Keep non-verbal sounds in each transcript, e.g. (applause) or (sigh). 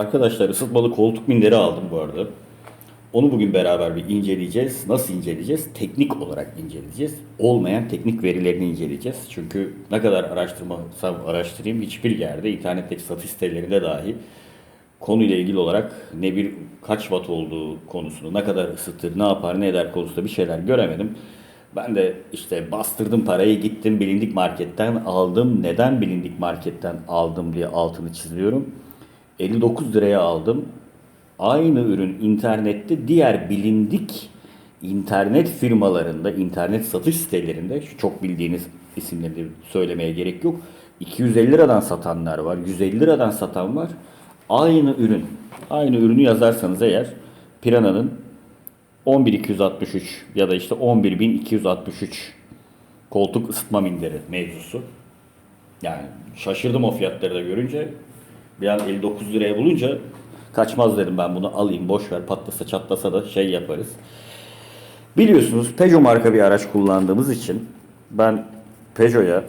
Arkadaşlar ısıtmalı koltuk minderi aldım bu arada. Onu bugün beraber bir inceleyeceğiz. Nasıl inceleyeceğiz? Teknik olarak inceleyeceğiz. Olmayan teknik verilerini inceleyeceğiz. Çünkü ne kadar araştırmasam araştırayım hiçbir yerde internetteki satış dahi konuyla ilgili olarak ne bir kaç watt olduğu konusunu, ne kadar ısıtır, ne yapar, ne eder konusunda bir şeyler göremedim. Ben de işte bastırdım parayı gittim bilindik marketten aldım. Neden bilindik marketten aldım diye altını çiziyorum. 59 liraya aldım. Aynı ürün internette diğer bilindik internet firmalarında, internet satış sitelerinde, şu çok bildiğiniz isimleri söylemeye gerek yok. 250 liradan satanlar var, 150 liradan satan var. Aynı ürün, aynı ürünü yazarsanız eğer Piranha'nın 11263 ya da işte 11263 koltuk ısıtma minderi mevzusu. Yani şaşırdım o fiyatları da görünce. Bir an 59 liraya bulunca kaçmaz dedim ben bunu alayım boş ver patlasa çatlasa da şey yaparız. Biliyorsunuz Peugeot marka bir araç kullandığımız için ben Peugeot'a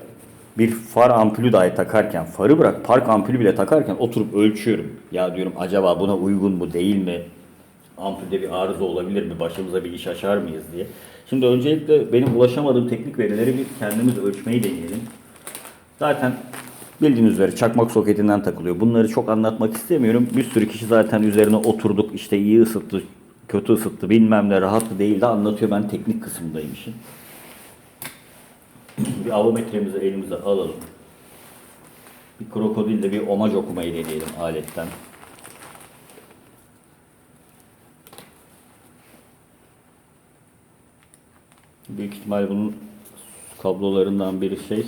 bir far ampulü dahi takarken, farı bırak park ampulü bile takarken oturup ölçüyorum. Ya diyorum acaba buna uygun mu değil mi? Ampulde bir arıza olabilir mi? Başımıza bir iş açar mıyız diye. Şimdi öncelikle benim ulaşamadığım teknik verileri bir kendimiz ölçmeyi deneyelim. Zaten bildiğiniz üzere çakmak soketinden takılıyor. Bunları çok anlatmak istemiyorum. Bir sürü kişi zaten üzerine oturduk işte iyi ısıttı, kötü ısıttı bilmem ne rahatlı değil de anlatıyor. Ben teknik kısımdayım işin. Bir avometremizi elimize alalım. Bir krokodille bir omaj okumayı deneyelim aletten. Büyük ihtimal bunun kablolarından biri şey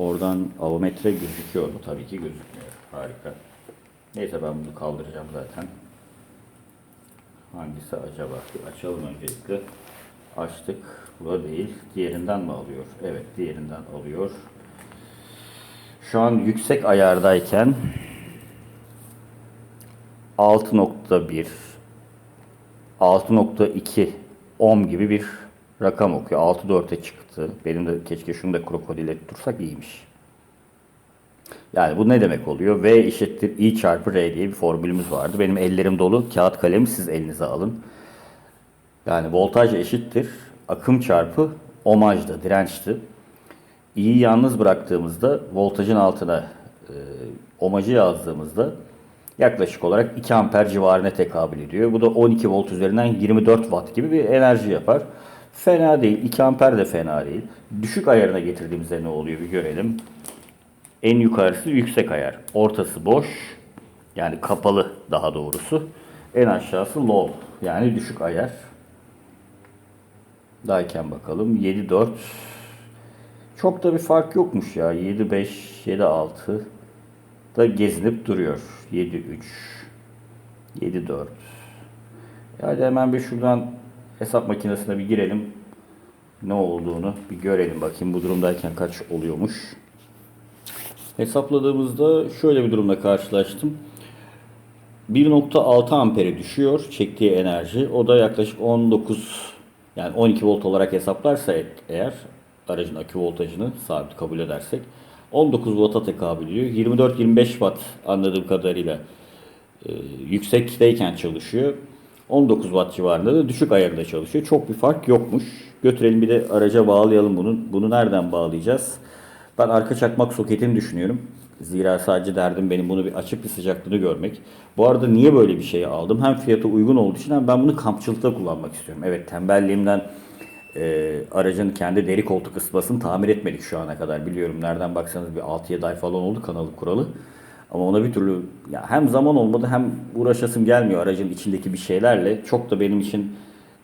oradan avometre gözüküyor mu? Tabii ki gözükmüyor. Harika. Neyse ben bunu kaldıracağım zaten. Hangisi acaba? Açalım öncelikle. Açtık. Bu da değil. Diğerinden mi alıyor? Evet diğerinden alıyor. Şu an yüksek ayardayken 6.1 6.2 ohm gibi bir rakam okuyor. 6.4'e çıktı. Benim de keşke şunu da krokodile tuttursak iyiymiş. Yani bu ne demek oluyor? V eşittir I çarpı R diye bir formülümüz vardı. Benim ellerim dolu. Kağıt kalemi siz elinize alın. Yani voltaj eşittir. Akım çarpı ohmajdı, dirençti. İ'yi yalnız bıraktığımızda voltajın altına e, ohmajı yazdığımızda yaklaşık olarak 2 amper civarına tekabül ediyor. Bu da 12 volt üzerinden 24 watt gibi bir enerji yapar. Fena değil. 2 amper de fena değil. Düşük ayarına getirdiğimizde ne oluyor bir görelim. En yukarısı yüksek ayar. Ortası boş. Yani kapalı daha doğrusu. En aşağısı low. Yani düşük ayar. Dayken bakalım. 7.4 çok da bir fark yokmuş ya. 7.5, 7.6 da gezinip duruyor. 7.3 7.4 Yani hemen bir şuradan hesap makinesine bir girelim. Ne olduğunu bir görelim. Bakayım bu durumdayken kaç oluyormuş. Hesapladığımızda şöyle bir durumla karşılaştım. 1.6 ampere düşüyor çektiği enerji. O da yaklaşık 19 yani 12 volt olarak hesaplarsak eğer aracın akü voltajını sabit kabul edersek 19 volta tekabül ediyor. 24-25 watt anladığım kadarıyla e, yüksekteyken çalışıyor. 19 watt civarında da düşük ayarında çalışıyor. Çok bir fark yokmuş. Götürelim bir de araca bağlayalım bunu. Bunu nereden bağlayacağız? Ben arka çakmak soketini düşünüyorum. Zira sadece derdim benim bunu bir açık bir sıcaklığını görmek. Bu arada niye böyle bir şey aldım? Hem fiyatı uygun olduğu için hem ben bunu kampçılıkta kullanmak istiyorum. Evet tembelliğimden e, aracın kendi deri koltuk ısıtmasını tamir etmedik şu ana kadar. Biliyorum nereden baksanız bir 6-7 ay falan oldu kanalı kuralı. Ama ona bir türlü ya hem zaman olmadı hem uğraşasım gelmiyor aracın içindeki bir şeylerle. Çok da benim için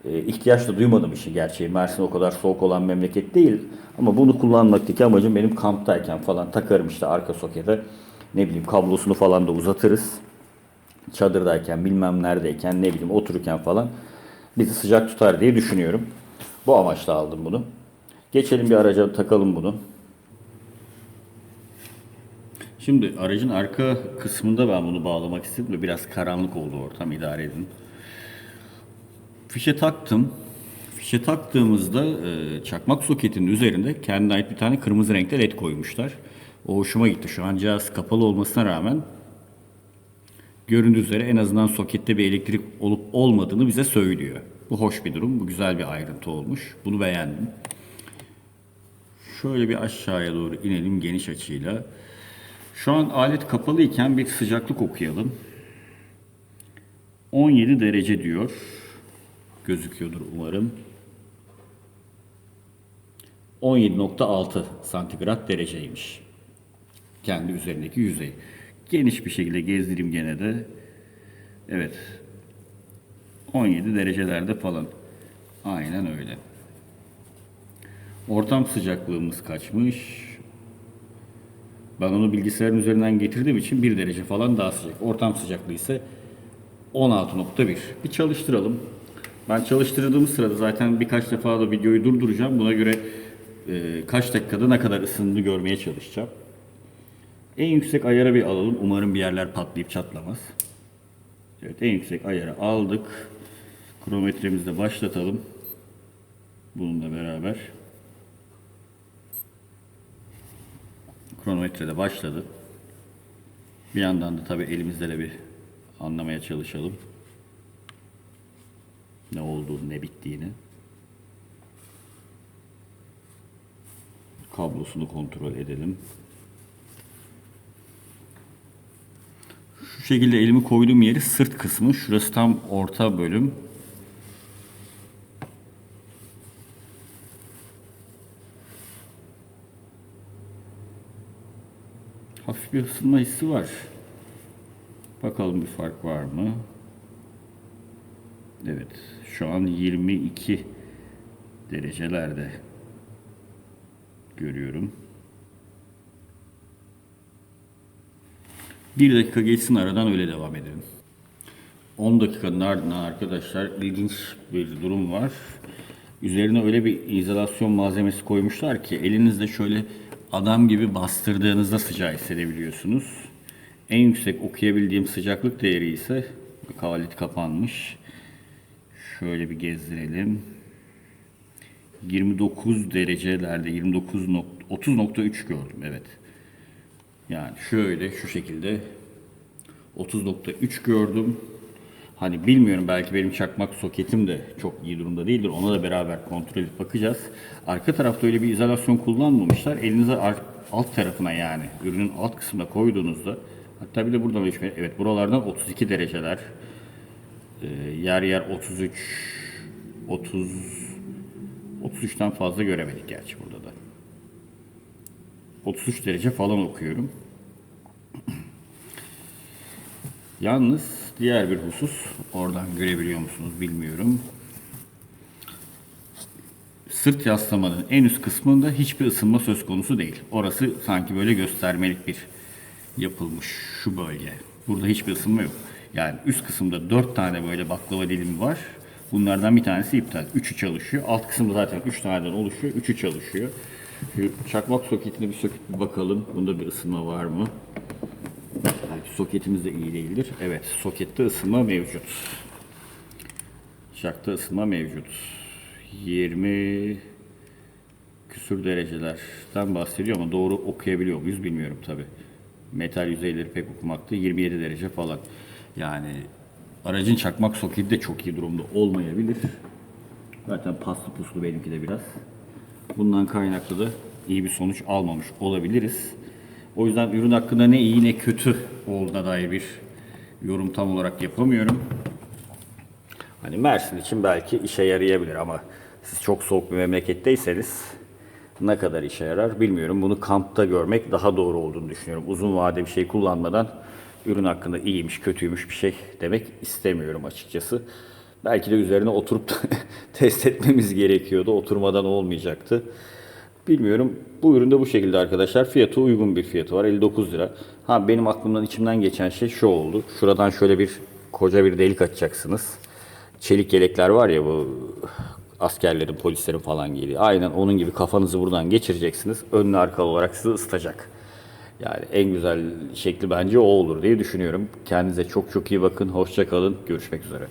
e, ihtiyaç da duymadım işi gerçeği. Mersin o kadar soğuk olan memleket değil. Ama bunu kullanmaktaki amacım benim kamptayken falan takarım işte arka sokete. Ne bileyim kablosunu falan da uzatırız. Çadırdayken bilmem neredeyken ne bileyim otururken falan bizi sıcak tutar diye düşünüyorum. Bu amaçla aldım bunu. Geçelim bir araca takalım bunu. Şimdi aracın arka kısmında ben bunu bağlamak istedim de biraz karanlık oldu ortam idare edin. Fişe taktım. Fişe taktığımızda e, çakmak soketinin üzerinde kendine ait bir tane kırmızı renkte led koymuşlar. O hoşuma gitti. Şu an cihaz kapalı olmasına rağmen Göründüğü üzere en azından sokette bir elektrik olup olmadığını bize söylüyor. Bu hoş bir durum. Bu güzel bir ayrıntı olmuş. Bunu beğendim. Şöyle bir aşağıya doğru inelim geniş açıyla. Şu an alet kapalı iken bir sıcaklık okuyalım. 17 derece diyor. Gözüküyordur umarım. 17.6 santigrat dereceymiş. Kendi üzerindeki yüzey. Geniş bir şekilde gezdireyim gene de. Evet. 17 derecelerde falan. Aynen öyle. Ortam sıcaklığımız kaçmış? Ben onu bilgisayarın üzerinden getirdiğim için 1 derece falan daha sıcak. Ortam sıcaklığı ise 16.1. Bir çalıştıralım. Ben çalıştırdığım sırada zaten birkaç defa da videoyu durduracağım. Buna göre e, kaç dakikada ne kadar ısındığını görmeye çalışacağım. En yüksek ayara bir alalım. Umarım bir yerler patlayıp çatlamaz. Evet en yüksek ayarı aldık. Kronometremizi de başlatalım. Bununla beraber. Kronometre de başladı. Bir yandan da tabii elimizde de bir anlamaya çalışalım. Ne olduğunu, ne bittiğini. Kablosunu kontrol edelim. Şu şekilde elimi koyduğum yeri sırt kısmı. Şurası tam orta bölüm. Bir ısınma hissi var. Bakalım bir fark var mı? Evet. Şu an 22 derecelerde görüyorum. Bir dakika geçsin aradan öyle devam edelim. 10 dakikanın ardından arkadaşlar ilginç bir durum var. Üzerine öyle bir izolasyon malzemesi koymuşlar ki elinizde şöyle adam gibi bastırdığınızda sıcağı hissedebiliyorsunuz. En yüksek okuyabildiğim sıcaklık değeri ise kalit kapanmış. Şöyle bir gezdirelim. 29 derecelerde 29 nok- 30.3 gördüm evet. Yani şöyle şu şekilde 30.3 gördüm. Hani bilmiyorum belki benim çakmak soketim de çok iyi durumda değildir. Ona da beraber kontrol edip bakacağız. Arka tarafta öyle bir izolasyon kullanmamışlar. Elinize alt tarafına yani ürünün alt kısmına koyduğunuzda hatta bir de buradan ölçmeye evet buralardan 32 dereceler Ee, yer yer 33 30 33'ten fazla göremedik gerçi burada da. 33 derece falan okuyorum. (clears throat) Yalnız diğer bir husus, oradan görebiliyor musunuz bilmiyorum. Sırt yaslamanın en üst kısmında hiçbir ısınma söz konusu değil. Orası sanki böyle göstermelik bir yapılmış şu bölge. Burada hiçbir ısınma yok. Yani üst kısımda 4 tane böyle baklava dilimi var. Bunlardan bir tanesi iptal. Üçü çalışıyor. Alt kısımda zaten 3 taneden oluşuyor. Üçü çalışıyor. Şu çakmak soketine bir söküp bakalım. Bunda bir ısınma var mı? Soketimiz de iyi değildir. Evet, sokette ısınma mevcut. Şakta ısınma mevcut. 20 küsür derecelerden bahsediyor ama doğru okuyabiliyor muyuz bilmiyorum tabi. Metal yüzeyleri pek okumakta 27 derece falan. Yani aracın çakmak soketi de çok iyi durumda olmayabilir. Zaten paslı puslu benimki de biraz. Bundan kaynaklı da iyi bir sonuç almamış olabiliriz. O yüzden ürün hakkında ne iyi ne kötü olduğuna dair bir yorum tam olarak yapamıyorum. Hani Mersin için belki işe yarayabilir ama siz çok soğuk bir memleketteyseniz ne kadar işe yarar bilmiyorum. Bunu kampta görmek daha doğru olduğunu düşünüyorum. Uzun vade bir şey kullanmadan ürün hakkında iyiymiş, kötüymüş bir şey demek istemiyorum açıkçası. Belki de üzerine oturup (laughs) test etmemiz gerekiyordu. Oturmadan olmayacaktı. Bilmiyorum. Bu ürün de bu şekilde arkadaşlar. Fiyatı uygun bir fiyatı var. 59 lira. Ha benim aklımdan içimden geçen şey şu oldu. Şuradan şöyle bir koca bir delik açacaksınız. Çelik yelekler var ya bu askerlerin, polislerin falan giydiği. Aynen onun gibi kafanızı buradan geçireceksiniz. Önlü arkalı olarak sizi ısıtacak. Yani en güzel şekli bence o olur diye düşünüyorum. Kendinize çok çok iyi bakın. Hoşça kalın. Görüşmek üzere.